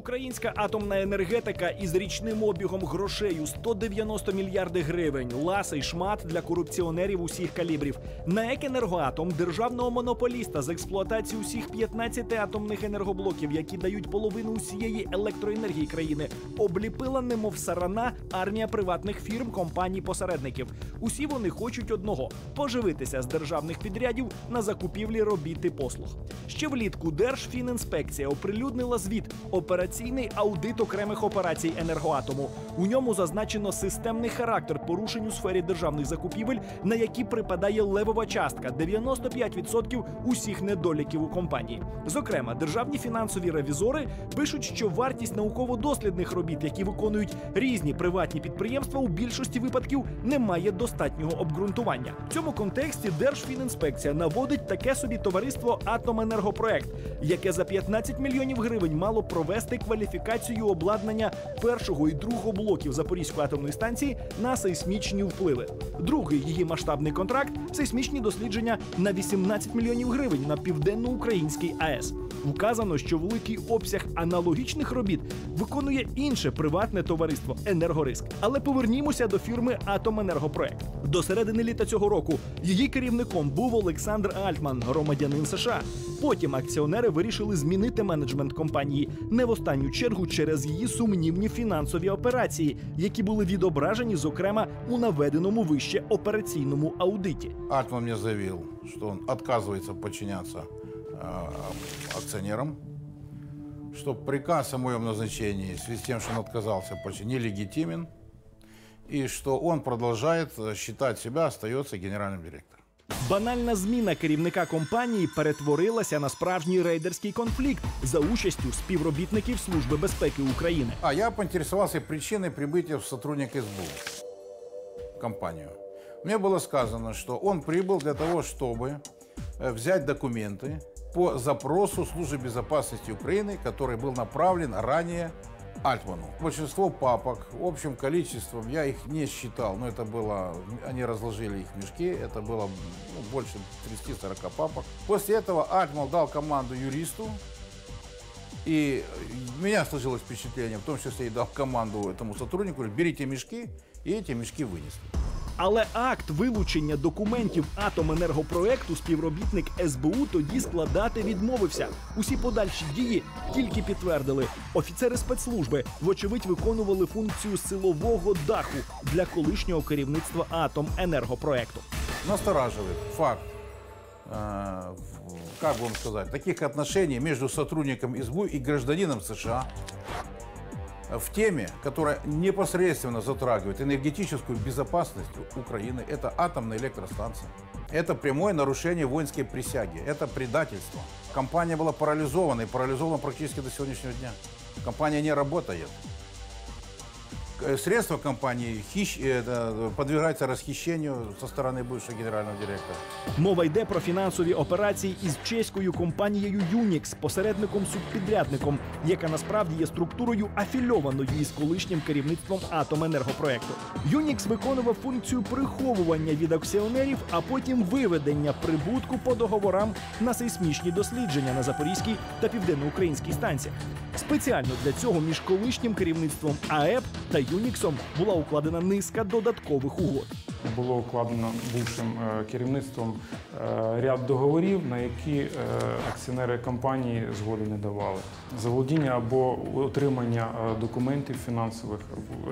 Українська атомна енергетика із річним обігом грошей у 190 мільярдів гривень. Ласий шмат для корупціонерів усіх калібрів. На «Екенергоатом» державного монополіста з експлуатації усіх 15 атомних енергоблоків, які дають половину усієї електроенергії країни, обліпила немов сарана армія приватних фірм, компаній, посередників. Усі вони хочуть одного поживитися з державних підрядів на закупівлі робіт і послуг. Ще влітку Держфінінспекція оприлюднила звіт операційний аудит окремих операцій енергоатому. У ньому зазначено системний характер порушень у сфері державних закупівель, на які припадає левова частка 95% усіх недоліків у компанії. Зокрема, державні фінансові ревізори пишуть, що вартість науково-дослідних робіт, які виконують різні приватні підприємства, у більшості випадків не має достатнього обґрунтування. В цьому контексті Держфінінспекція наводить таке собі товариство Атоменергопроект, яке за 15 мільйонів гривень мало провести кваліфікацію обладнання першого і другого блоків Запорізької атомної станції на сейсмічні впливи. Другий її масштабний контракт сейсмічні дослідження на 18 мільйонів гривень на південноукраїнський АЕС. Вказано, що великий обсяг аналогічних робіт виконує інше приватне товариство Енергориск. Але повернімося до фірми Атоменергопроект. До середини літа цього року її керівником був Олександр Альтман, громадянин США. Потім акціонери вирішили змінити менеджмент компанії не в останню чергу через її сумнівні фінансові операції, які були відображені, зокрема, у наведеному вище операційному аудиті. Альтман мне заявил, что он отказывается подчиняться э, акционерам, что приказ о моем назначении в связи с тем, что он отказался, почти нелегитимен, и что он продолжает э, считать себя, остается генеральным директором. Банальна зміна керівника компанії перетворилася на справжній рейдерський конфлікт за участю співробітників Служби безпеки України. А я поинтересовался причиной прибытия в сотрудник СБУ в компанию. Мне было сказано, что он прибыл для того, чтобы э, взять документы по запросу Службы безопасности Украины, который был направлен ранее Альтману. Большинство папок, общим количеством, я их не считал, но это было, они разложили их мешки, это было ну, больше 30-40 папок. После этого Альтман дал команду юристу, и у меня сложилось впечатление, в том числе и дал команду этому сотруднику, берите мешки, и эти мешки вынесли. Але акт вилучення документів Атоменергопроекту співробітник СБУ тоді складати відмовився. Усі подальші дії тільки підтвердили. Офіцери спецслужби, вочевидь, виконували функцію силового даху для колишнього керівництва Атоменергопроекту. настораживает факт, э, в- как вам сказать, таких отношений между сотрудником СБУ и гражданином США в теме, которая непосредственно затрагивает энергетическую безопасность Украины. Это атомная электростанция. Это прямое нарушение воинской присяги. Это предательство. Компания была парализована и парализована практически до сегодняшнего дня. Компания не работает. Э, Средства компании хищ... э, это, подвергаются расхищению со стороны бывшего генерального директора. Мова йде про фінансові операції із чеською компанією Unix, посередником субпідрядником, яка насправді є структурою афільованою із колишнім керівництвом Атоменергопроекту. Unix виконував функцію приховування від акціонерів, а потім виведення прибутку по договорам на сейсмічні дослідження на Запорізькій та південноукраїнській станціях. Спеціально для цього між колишнім керівництвом АЕП та Unix була укладена низка додаткових угод. Було укладено бувшим е, керівництвом е, ряд договорів, на які е, акціонери компанії згоди не давали. Заволодіння або отримання документів фінансових,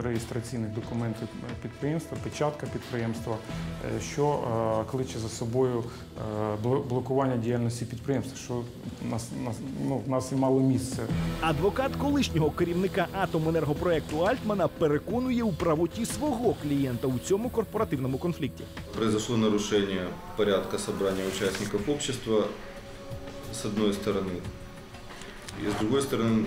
реєстраційних документів підприємства, печатка підприємства, що кличе за собою блокування діяльності підприємства, що нас, нас, ну, в нас і мало місце Адвокат колишнього керівника Атоменергопроекту Альтмана переконує у правоті свого клієнта у цьому корпоративному конфлікті. Произошло нарушение порядка собрания участников общества с одной стороны, и с другой стороны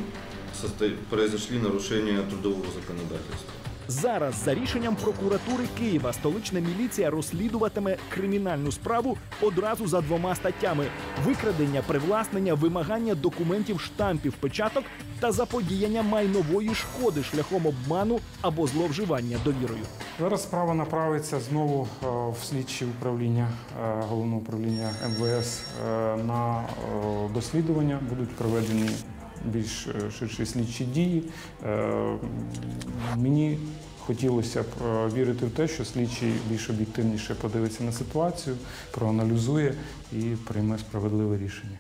произошли нарушения трудового законодательства. Зараз за рішенням прокуратури Києва столична міліція розслідуватиме кримінальну справу одразу за двома статтями: викрадення, привласнення, вимагання документів, штампів, печаток та заподіяння майнової шкоди шляхом обману або зловживання довірою. Зараз справа направиться знову е, в слідчі управління е, головного управління МВС е, на дослідження. Будуть проведені більш е, ширші слідчі дії. Е, Мені хотілося б е, вірити в те, що слідчий більш об'єктивніше подивиться на ситуацію, проаналізує і прийме справедливе рішення.